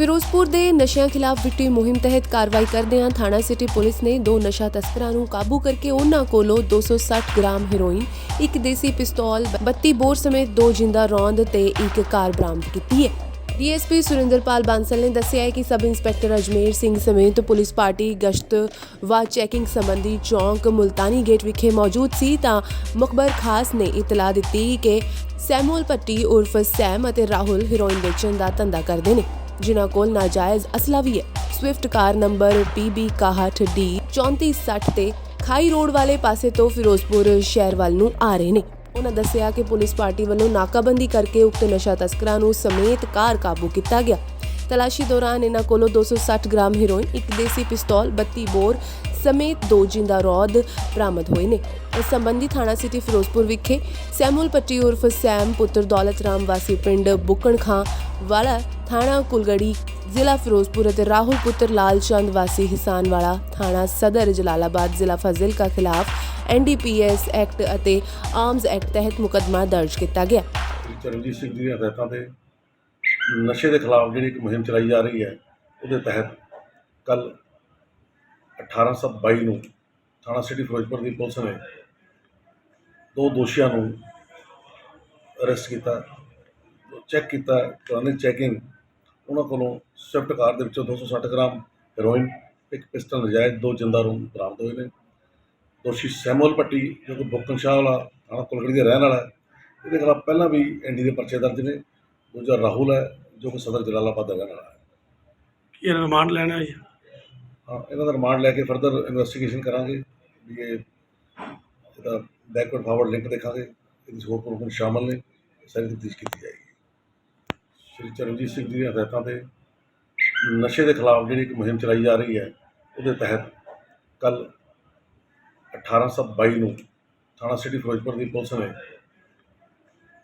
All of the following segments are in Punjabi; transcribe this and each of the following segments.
ਫਿਰੋਜ਼ਪੁਰ ਦੇ ਨਸ਼ਿਆਂ ਖਿਲਾਫ ਵਿੱਟੀ ਮੁਹਿੰਮ ਤਹਿਤ ਕਾਰਵਾਈ ਕਰਦਿਆਂ ਥਾਣਾ ਸਿਟੀ ਪੁਲਿਸ ਨੇ ਦੋ ਨਸ਼ਾ ਤਸਕਰਾਂ ਨੂੰ ਕਾਬੂ ਕਰਕੇ ਉਹਨਾਂ ਕੋਲੋਂ 260 ਗ੍ਰਾਮ ਹੈਰੋਇਨ, ਇੱਕ ਦੇਸੀ ਪਿਸਤੌਲ, 32 ਬੋਰ ਸਮੇਤ ਦੋ ਜਿੰਦਾ ਰੌਂਦ ਤੇ ਇੱਕ ਕਾਰ ਬਰਾਮਦ ਕੀਤੀ ਹੈ। ਡੀਐਸਪੀ ਸੁਰਿੰਦਰਪਾਲ ਬਾਂਸਲ ਨੇ ਦੱਸਿਆ ਹੈ ਕਿ ਸਬ ਇੰਸਪੈਕਟਰ ਅਜਮੇਰ ਸਿੰਘ ਸਮੇਤ ਪੁਲਿਸ ਪਾਰਟੀ ਗਸ਼ਤ ਵਾ ਚੈਕਿੰਗ ਸੰਬੰਧੀ ਚੌਂਕ ਮੁਲਤਾਨੀ ਗੇਟ ਵਿਖੇ ਮੌਜੂਦ ਸੀ ਤਾਂ ਮੁਖਬਰ ਖਾਸ ਨੇ ਇਤਲਾਹ ਦਿੱਤੀ ਕਿ ਸੈਮੂਅਲ ਪੱਟੀ ਉਰਫ ਸੈਮ ਅਤੇ ਰਾਹੁਲ ਹੀਰੋਇਨ ਵੇਚਣ ਦਾ ਧੰਦਾ ਕਰਦੇ ਨੇ ਜਿਨ੍ਹਾਂ ਕੋਲ ਨਾਜਾਇਜ਼ ਅਸਲਾ ਵੀ ਹੈ। ਸਵਿਫਟ ਕਾਰ ਨੰਬਰ PB61D 3460 ਤੇ ਖਾਈ ਰੋਡ ਵਾਲੇ ਪਾਸੇ ਤੋਂ ਫਿਰੋਜ਼ਪੁਰ ਸ਼ਹਿਰ ਵੱਲ ਨੂੰ ਆ ਰਹੇ ਨੇ। ਉਹਨਾਂ ਦੱਸਿਆ ਕਿ ਪੁਲਿਸ ਪਾਰਟੀ ਵੱਲੋਂ ਨਾਕਾਬੰਦੀ ਕਰਕੇ ਉਕਤ ਨਸ਼ਾ ਤਸਕਰਾਂ ਨੂੰ ਸਮੇਤ ਕਾਰ ਕਾਬੂ ਕੀਤਾ ਗਿਆ। ਤਲਾਸ਼ੀ ਦੌਰਾਨ ਇਹਨਾਂ ਕੋਲੋਂ 260 ਗ੍ਰਾਮ ਹੈਰੋਇਨ, ਇੱਕ ਦੇਸੀ ਪਿਸਤੌਲ, 32 ਬੋਰ ਸਮੇਤ ਦੋ ਜਿੰਦਾ ਰੌਦ ਬਰਾਮਦ ਹੋਏ ਨੇ। ਇਸ ਸੰਬੰਧੀ ਥਾਣਾ ਸਿਟੀ ਫਿਰੋਜ਼ਪੁਰ ਵਿਖੇ ਸੈਮੂਅਲ ਪੱਟੀ ਉਰਫ ਸੈਮ ਪੁੱਤਰ ਦੌਲਤ ਰਾਮ ਵਾਸੀ ਪਿੰਡ ਬੁੱਕਣ ਖਾਂ ਵਾਲਾ ਥਾਣਾ ਕੁਲਗੜੀ, ਜ਼ਿਲ੍ਹਾ ਫਿਰੋਜ਼ਪੁਰ ਅਤੇ ਰਾਹੁਲ ਪੁੱਤਰ ਲਾਲ ਚੰਦ ਵਾਸੀ ਹਿਸਾਨ ਥਾਣਾ ਸਦਰ, ਜਲਾਲਾਬਾਦ, ਜ਼ਿਲ੍ਹਾ ਫਾਜ਼ਿਲਕਾ ਖਿਲਾਫ ਐਨਡੀਪੀਐਸ ਐਕਟ ਅਤੇ ਆਰਮਜ਼ ਐਕਟ ਤਹਿਤ ਮੁਕੱਦਮਾ ਦਰਜ ਕੀਤਾ ਗਿਆ। ਚਰਨਜੀਤ ਸਿੰਘ ਦੀਆਂ ਹਦਾਇਤਾਂ ਤੇ ਨਸ਼ੇ ਦੇ ਖਿਲਾਫ ਜਿਹੜੀ ਇੱਕ ਮੁਹਿੰਮ ਚਲਾਈ ਜਾ ਰਹੀ ਹੈ, ਉਹਦੇ ਤਹਿਤ ਕੱਲ 1822 ਨੂੰ ਥਾਣਾ ਸਿਟੀ ਫਿਰੋਜ਼ਪੁਰ ਦੀ ਪੁਲਿਸ ਨੇ ਦੋ ਦੋਸ਼ੀਆਂ ਨੂੰ ਅਰੈਸਟ ਕੀਤਾ, ਚੈੱਕ ਕੀਤਾ, ਪੁਰਾਣੀ ਚੈਕਿੰਗ ਉਹਨਾਂ ਕੋਲੋਂ ਸਵਿਫਟ ਕਾਰ ਦੇ ਵਿੱਚੋਂ 260 ਗ੍ਰਾਮ ਹੈਰੋਇਨ ਇੱਕ ਪਿਸਟਲ ਨਜਾਇਜ਼ ਦੋ ਜਿੰਦਾ ਰੂਮ ਬਰਾਮਦ ਹੋਏ ਨੇ। ਦੋਸ਼ੀ ਸੈਮੂਅਲ ਪੱਟੀ ਜੋ ਕਿ ਬੁੱਕਨ ਸ਼ਾਹ ਵਾਲਾ ਥਾਣਾ ਕੁਲਗੜੀ ਦੇ ਰਹਿਣ ਵਾਲਾ ਇਹਦੇ ਖਿਲਾਫ ਪਹਿਲਾਂ ਵੀ ਐਨਡੀ ਦੇ ਪਰਚੇ ਦਰਜ ਨੇ। ਦੂਜਾ ਰਾਹੁਲ ਹੈ ਜੋ ਕਿ ਸਦਰ ਜਲਾਲਾਬਾਦ ਦਾ ਰਹਿਣ ਵਾਲਾ ਹੈ। ਇਹ ਰਿਮਾਂਡ ਲੈਣਾ ਹੈ ਹਾਂ ਇਹਨਾਂ ਦਾ ਰਿਮਾਂਡ ਲੈ ਕੇ ਫਰਦਰ ਇਨਵੈਸਟੀਗੇਸ਼ਨ ਕਰਾਂਗੇ ਵੀ ਇਹ ਇਹਦਾ ਬੈਕਵਰਡ ਫਾਰਵਰਡ ਲਿੰਕ ਦੇਖਾਂਗੇ ਇਹਦੇ ਹੋਰ ਪ੍ਰੂਫ ਸ਼ਾਮਲ ਨੇ ਸਾਰੀ ਤਫਤੀਸ਼ ਕੀਤੀ ਜਾਏਗੀ। ਸ਼੍ਰੀ ਚਰਨਜੀਤ ਸਿੰਘ ਜੀ ਦੀਆਂ ਹਦਾਇਤਾਂ ਤੇ ਨਸ਼ੇ ਦੇ ਖਿਲਾਫ ਜਿਹੜੀ ਇੱਕ ਮੁਹਿੰਮ ਚਲਾਈ ਜਾ ਰਹੀ ਹੈ, ਉਹਦੇ ਤਹਿਤ ਕੱਲ 1822 ਨੂੰ ਥਾਣਾ ਸਿਟੀ ਫਿਰੋਜ਼ਪੁਰ ਦੀ ਪੁਲਿਸ ਨੇ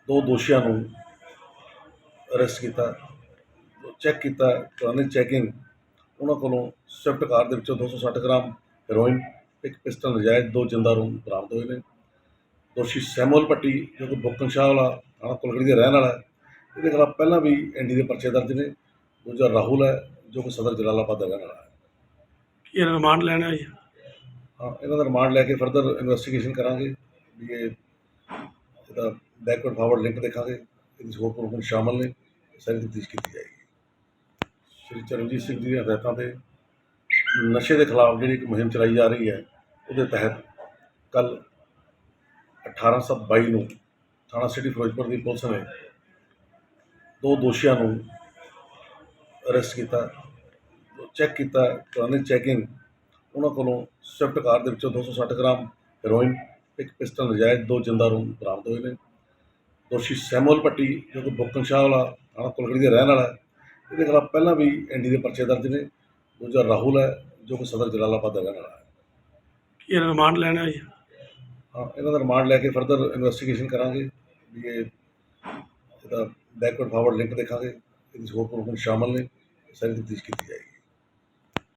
ਦੋ ਦੋਸ਼ੀਆਂ ਨੂੰ ਅਰੈਸਟ ਕੀਤਾ, ਚੈੱਕ ਕੀਤਾ, ਪੁਰਾਣੀ ਚੈਕਿੰਗ ਉਹਨਾਂ ਕੋਲੋਂ ਸਵਿਫਟ ਕਾਰ ਦੇ ਵਿੱਚੋਂ 260 ਗ੍ਰਾਮ ਹੈਰੋਇਨ, ਇੱਕ ਪਿਸਟਲ ਨਜਾਇਜ਼, ਦੋ ਜਿੰਦਾ ਰੂਮ ਬਰਾਮਦ ਹੋਏ ਨੇ। ਦੋਸ਼ੀ ਸੈਮੂਅਲ ਪੱਟੀ, ਜੋ ਕਿ ਬੁੱਕਨ ਸ਼ਾਹ ਵਾਲਾ ਥਾਣਾ ਕੁਲਗੜੀ ਦੇ ਰਹਿਣ ਵਾਲਾ ਹੈ ਇਹਦੇ ਖਿਲਾਫ ਪਹਿਲਾਂ ਵੀ ਐਨਡੀ ਦੇ ਪਰਚੇ ਦਰਜ ਨੇ ਦੂਜਾ ਰਾਹੁਲ ਹੈ ਜੋ ਕਿ ਸਦਰ ਜਲਾਲਾਬਾਦ ਦਾ ਰਹਿਣ ਵਾਲਾ ਹੈ। ਇਹ ਰਿਮਾਂਡ ਲੈਣਾ ਹੈ ਜੀ? ਹਾਂ ਇਹਨਾਂ ਦਾ ਰਿਮਾਂਡ ਲੈ ਕੇ ਫਰਦਰ ਇਨਵੈਸਟੀਗੇਸ਼ਨ ਕਰਾਂਗੇ ਵੀ ਇਹ ਇਹਦਾ ਬੈਕਵਰਡ ਫਾਰਵਰਡ ਲਿੰਕ ਦੇਖਾਂਗੇ ਇਹਦੇ ਹੋਰ ਪ੍ਰੂਫ ਸ਼ਾਮਲ ਨੇ ਸਾਰੀ ਤਫਤੀਸ਼ ਕੀਤੀ ਜਾਏਗੀ। ਸ਼੍ਰੀ ਚਰਨਜੀਤ ਸਿੰਘ ਜੀ ਦੀਆਂ ਹਦਾਇਤਾਂ ਤੇ ਨਸ਼ੇ ਦੇ ਖਿਲਾਫ ਜਿਹੜੀ ਇੱਕ ਮੁਹਿੰਮ ਚਲਾਈ ਜਾ ਰਹੀ ਹੈ ਉਹਦੇ ਤਹਿਤ ਕੱਲ 1822 ਨੂੰ ਥਾਣਾ ਸਿਟੀ ਫਿਰੋਜ਼ਪੁਰ ਦੀ ਪੁਲਿਸ ਨੇ ਦੋ ਦੋਸ਼ੀਆਂ ਨੂੰ ਅਰੈਸਟ ਕੀਤਾ ਚੈੱਕ ਕੀਤਾ ਪੁਰਾਣੀ ਚੈਕਿੰਗ ਉਹਨਾਂ ਕੋਲੋਂ ਸਵਿਫਟ ਕਾਰ ਦੇ ਵਿੱਚੋਂ 260 ਗ੍ਰਾਮ ਹੈਰੋਇਨ ਇੱਕ ਪਿਸਟਲ ਨਜਾਇਜ਼ ਦੋ ਜਿੰਦਾ ਰੂਮ ਬਰਾਮਦ ਹੋਏ ਨੇ। ਦੋਸ਼ੀ ਸੈਮੂਅਲ ਪੱਟੀ ਜੋ ਕਿ ਬੁੱਕਨ ਸ਼ਾਹ ਵਾਲਾ ਥਾਣਾ ਕੁਲਗੜੀ ਦੇ ਰਹਿਣ ਵਾਲਾ ਇਹਦੇ ਖਿਲਾਫ ਪਹਿਲਾਂ ਵੀ ਐਨਡੀ ਦੇ ਪਰਚੇ ਦਰਜ ਨੇ। ਦੂਜਾ ਰਾਹੁਲ ਹੈ ਜੋ ਕਿ ਸਦਰ ਜਲਾਲਾਬਾਦ ਦਾ ਰਹਿਣ ਵਾਲਾ ਹੈ। ਇਹ ਰਿਮਾਂਡ ਲੈਣਾ ਹੈ ਹਾਂ ਇਹਨਾਂ ਦਾ ਰਿਮਾਂਡ ਲੈ ਕੇ ਫਰਦਰ ਇਨਵੈਸਟੀਗੇਸ਼ਨ ਕਰਾਂਗੇ ਵੀ ਇਹ ਇਹਦਾ ਬੈਕਵਰਡ ਫਾਰਵਰਡ ਲਿੰਕ ਦੇਖਾਂਗੇ। ਇਹਦੇ 'ਚ ਹੋਰ ਪ੍ਰੂਫ ਸ਼ਾਮਲ ਨੇ। ਸਾਰੀ ਤਫਤੀਸ਼ ਕੀਤੀ ਜਾਏਗੀ।